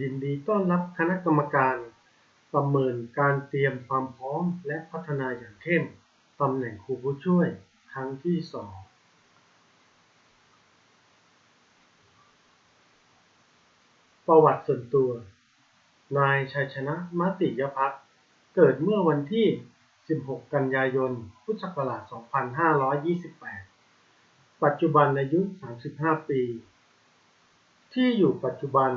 ยินดีต้อนรับคณะกรรมการ ประเมินการเตรียมความพร้อมและพัฒนาอย่างเข้มตำแหน่งครูผู้ช่วย ครั้งที่สองประวัติส่วนตัว นายชัยชนะมติยพัฒน์เกิดเมื่อวันที่ 16 กันยายน พุทธศักราช 2528 ปัจจุบันอายุ 35 ปี ที่อยู่ปัจจุบัน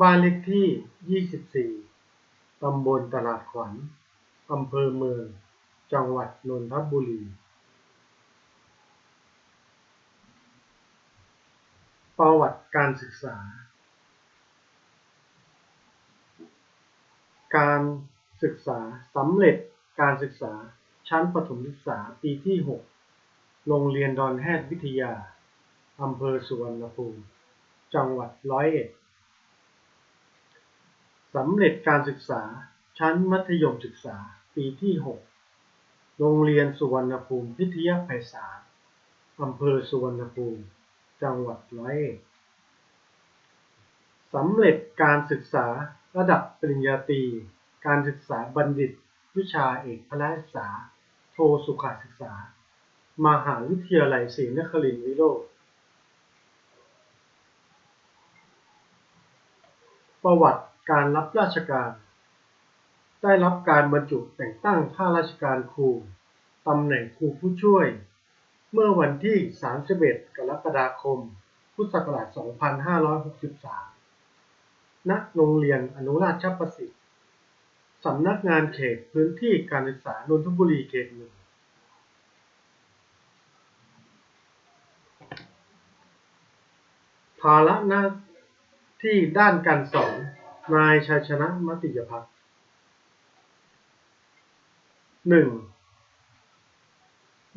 บ้านเลขที่24ตำบลตลาดขวัญ อำเภอเมือง จังหวัดนนทบุรี ประวัติการศึกษา การศึกษาสำเร็จการศึกษาชั้นประถมศึกษาปีที่ 6 โรงเรียนดอนแฮดวิทยา อำเภอสุวรรณภูมิ จังหวัดร้อยเอ็ด สำเร็จการศึกษาชั้นมัธยมศึกษาปีที่ 6 โรงเรียนสุวรรณภูมิพิทยาไพศาลอำเภอสุวรรณภูมิ จังหวัดร้อยเอ็ดสำเร็จการศึกษาระดับปริญญาตรี การศึกษาบัณฑิต วิชาเอกพละศึกษา โทสุขศึกษา มหาวิทยาลัยศรีนครินทรวิโรธประวัติ การรับราชการ ได้รับการบรรจุแต่งตั้งข้าราชการครูตำแหน่งครูผู้ช่วย เมื่อวันที่ 31 กรกฎาคม พุทธศักราช 2563 ณ โรงเรียนอนุราชประสิทธิ์ สำนักงานเขตพื้นที่การศึกษานนทบุรีเขตหนึ่งภาระหน้าที่ด้านการสอน นายชัยชนะมติยพัฒน์หนึ่ง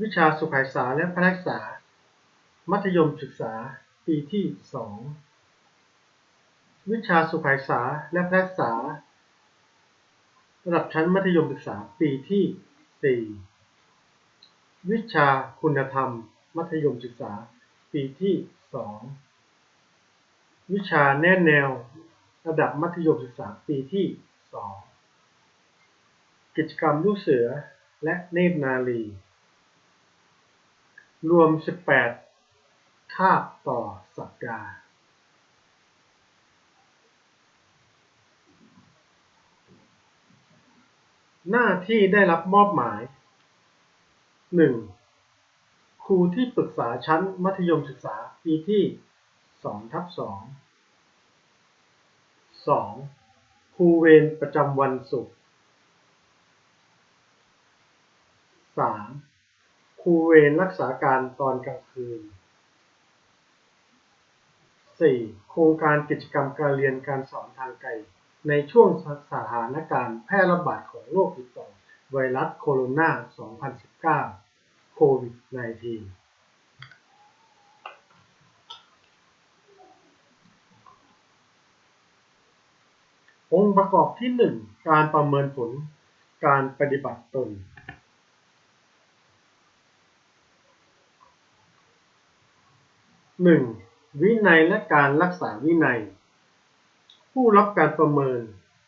วิชาสุขศึกษาและพละศึกษา มัธยมศึกษา ปีที่สองวิชาสุขศึกษาและพละศึกษา ระดับชั้นมัธยมศึกษา ปีที่สี่วิชาคุณธรรม มัธยมศึกษา ปีที่สองวิชาแนแนว ระดับมัธยมศึกษาปีที่สองกิจกรรมลูกเสือและเนตรนารีรวม 18 คาบต่อสัปดาห์ หน้าที่ได้รับมอบหมาย 1. ครูที่ปรึกษาชั้นมัธยมศึกษาปีที่2ทับ2 2. ครูเวรประจำวันศุกร์ 3. ครูเวรรักษาการตอนกลางคืน 4. โครงการกิจกรรมการเรียนการสอนทางไกลในช่วงสถานการณ์แพร่ระบาดของโรคติดต่อไวรัสโคโรนา 2019 โควิด -19 องค์ประกอบที่1การประเมินผลการปฏิบัติตน 1. วินัยและการรักษาวินัย ผู้รับการประเมิน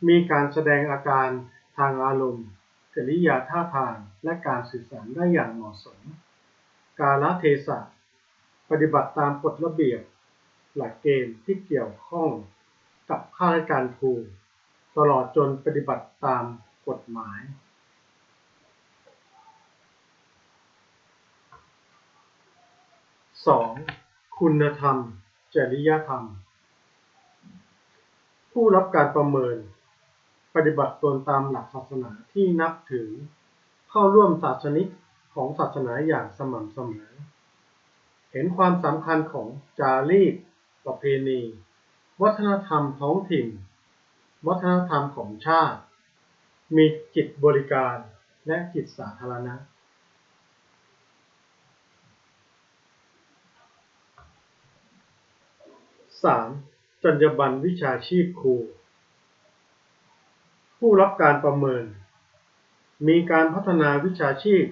มีการแสดงอาการทางอารมณ์กริยาท่าทางและการสื่อสารได้อย่างเหมาะสม กาลเทศะปฏิบัติตามกฎระเบียบ หลักเกณฑ์ที่เกี่ยวข้องกับข้าราชการครู ตลอดจนปฏิบัติตามกฎหมาย 2. คุณธรรม จริยธรรม ผู้รับการประเมิน ปฏิบัติตนตามหลักศาสนาที่นับถือ เข้าร่วมศาสนิกของศาสนาอย่างสม่ำเสมอ เห็นความสำคัญของจารีตประเพณี วัฒนธรรมท้องถิ่น วัฒนธรรมของชาติ มีจิตบริการและจิตสาธารณะ 3. จรรยาบรรณวิชาชีพครู ผู้รับการประเมิน มีการพัฒนาวิชาชีพ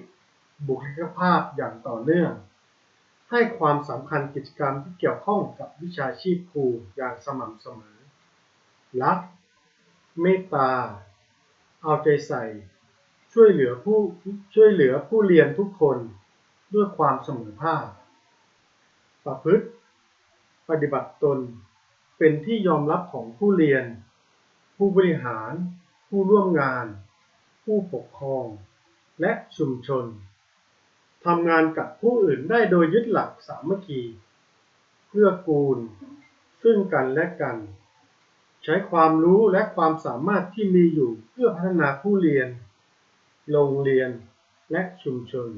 บุคลิกภาพอย่างต่อเนื่อง ให้ความสำคัญกิจกรรมที่เกี่ยวข้องกับวิชาชีพครูอย่างสม่ำเสมอ รัก เมตตา เอาใจใส่ ช่วยเหลือผู้ช่วยเหลือผู้เรียนทุกคนด้วยความเสมอภาค ประพฤติ ปฏิบัติตน เป็นที่ยอมรับของผู้เรียน ผู้บริหาร ผู้ร่วมงาน ผู้ปกครอง และชุมชนทำงานกับผู้อื่นได้โดยยึดหลักสามัคคี เพื่อกูล ซึ่งกันและกัน ใช้ความรู้และความสามารถที่มีอยู่เพื่อพัฒนาผู้เรียน โรงเรียน และชุมชน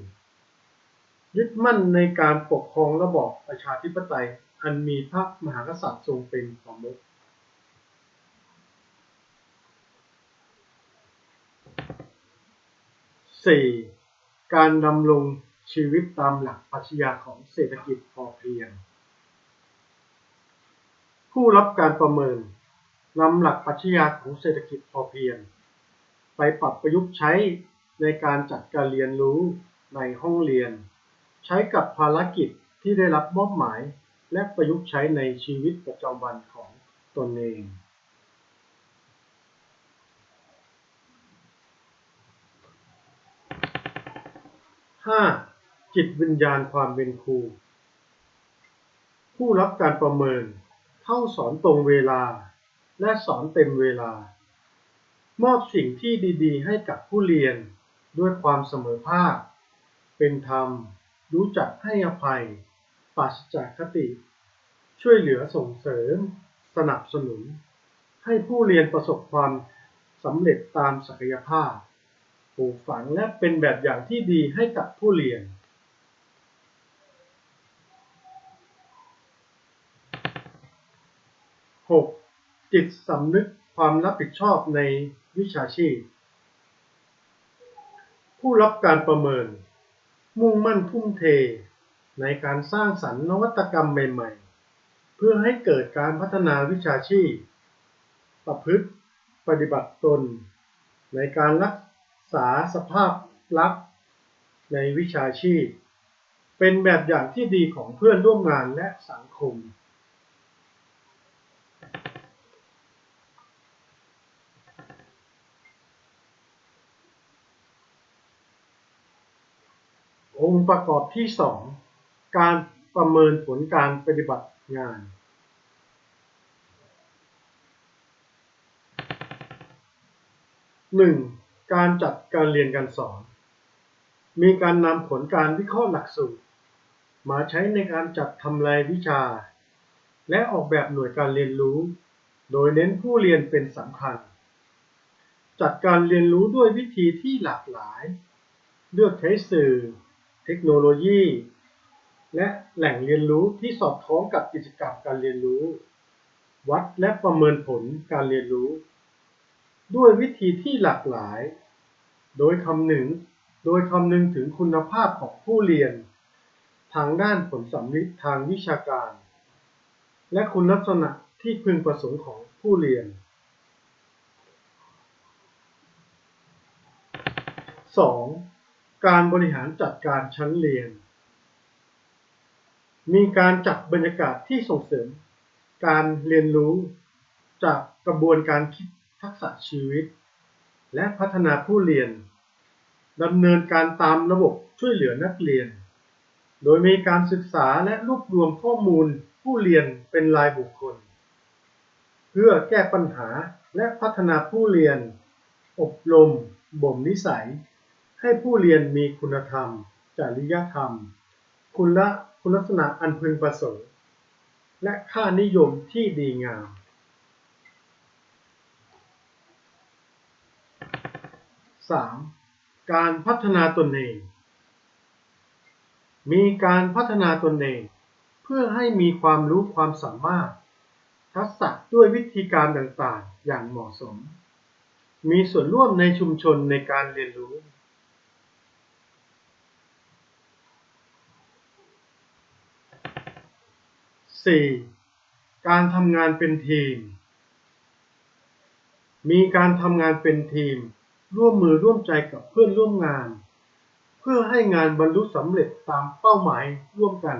ยึดมั่นในการปกครองระบอบประชาธิปไตย อันมีพระมหากษัตริย์ทรงเป็นประมุข 4. การดำรงชีวิตตามหลักปรัชญาของเศรษฐกิจพอเพียง ผู้รับการประเมิน นำหลักปรัชญาของเศรษฐกิจพอเพียง ไปปรับประยุกต์ใช้ในการจัดการเรียนรู้ในห้องเรียน ใช้กับภารกิจที่ได้รับมอบหมายและประยุกต์ใช้ในชีวิตประจำวันของตนเอง 5. จิตวิญญาณความเป็นครู ผู้รับการประเมิน เข้าสอนตรงเวลา และสอนเต็มเวลา มอบสิ่งที่ดีๆ ให้กับผู้เรียนด้วยความเสมอภาค เป็นธรรม รู้จักให้อภัย ปราศจากคติ ช่วยเหลือส่งเสริม สนับสนุน ให้ผู้เรียนประสบความสำเร็จตามศักยภาพปลูกฝังและเป็นแบบอย่างที่ดีให้กับผู้เรียน 6. จิตสำนึกความรับผิดชอบในวิชาชีพ ผู้รับการประเมิน มุ่งมั่นทุ่มเท ในการสร้างสรรค์นวัตกรรมใหม่ๆ เพื่อให้เกิดการพัฒนาวิชาชีพ ประพฤติปฏิบัติตน ในการรักษาสภาพลักษณ์ในวิชาชีพ เป็นแบบอย่างที่ดีของเพื่อนร่วมงานและสังคม องค์ประกอบที่ 2 การประเมินผลการปฏิบัติงาน 1. การจัดการเรียนการสอน มีการนำผลการวิเคราะห์หลักสูตร มาใช้ในการจัดทำรายวิชา และออกแบบหน่วยการเรียนรู้ โดยเน้นผู้เรียนเป็นสำคัญ จัดการเรียนรู้ด้วยวิธีที่หลากหลาย เลือกใช้สื่อ เทคโนโลยี และแหล่งเรียนรู้ที่สอดคล้องกับกิจกรรมการเรียนรู้ วัดและประเมินผลการเรียนรู้ ด้วยวิธีที่หลากหลาย โดยคำหนึ่งโดยคำนึงถึงคุณภาพของผู้เรียน ทางด้านผลสำลิดทางวิชาการ และคุณลักษณะที่พึงประสงค์ของผู้เรียน 2. การบริหารจัดการชั้นเรียน มีการจัดบรรยากาศที่ส่งเสริม การเรียนรู้จากกระบวนการคิดทักษะชีวิต และพัฒนาผู้เรียนดำเนินการตามระบบช่วยเหลือนักเรียน โดยมีการศึกษาและรวบรวมข้อมูลผู้เรียนเป็นรายบุคคล เพื่อแก้ปัญหาและพัฒนาผู้เรียน อบรมบ่มนิสัย ให้ผู้เรียนมีคุณธรรม จริยธรรม คุณละคุณลักษณะอันพึงประสงค์ และค่านิยมที่ดีงาม 3. การพัฒนาตนเอง มีการพัฒนาตนเอง เพื่อให้มีความรู้ความสามารถ ทักษะด้วยวิธีการต่างๆ อย่างเหมาะสม มีส่วนร่วมในชุมชนในการเรียนรู้ 4. การทำงานเป็นทีม มีการทำงานเป็นทีม ร่วมมือร่วมใจกับเพื่อนร่วมงาน เพื่อให้งานบรรลุสำเร็จตามเป้าหมายร่วมกัน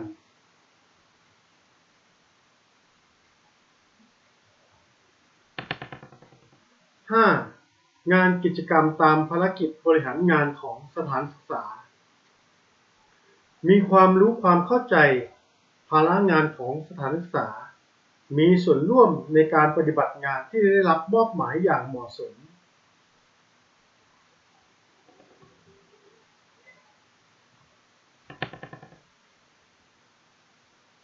5. 5. งานกิจกรรมตามภารกิจบริหารงานของสถานศึกษา มีความรู้ความเข้าใจ ภาระงานของสถานศึกษา มีส่วนร่วมในการปฏิบัติงานที่ได้รับมอบหมายอย่างเหมาะสม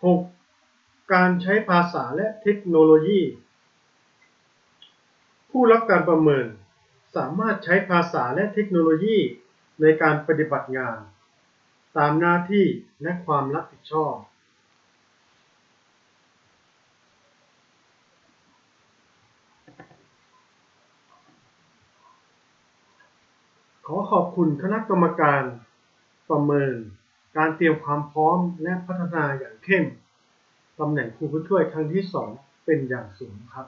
6. การใช้ภาษาและเทคโนโลยี ผู้รับการประเมิน สามารถใช้ภาษาและเทคโนโลยีในการปฏิบัติงาน ตามหน้าที่และความรับผิดชอบ ขอขอบคุณคณะกรรมการประเมิน การเตรียมความพร้อมและพัฒนาอย่างเข้มตำแหน่งครูผู้ช่วยครั้งที่ 2 เป็นอย่างสูงครับ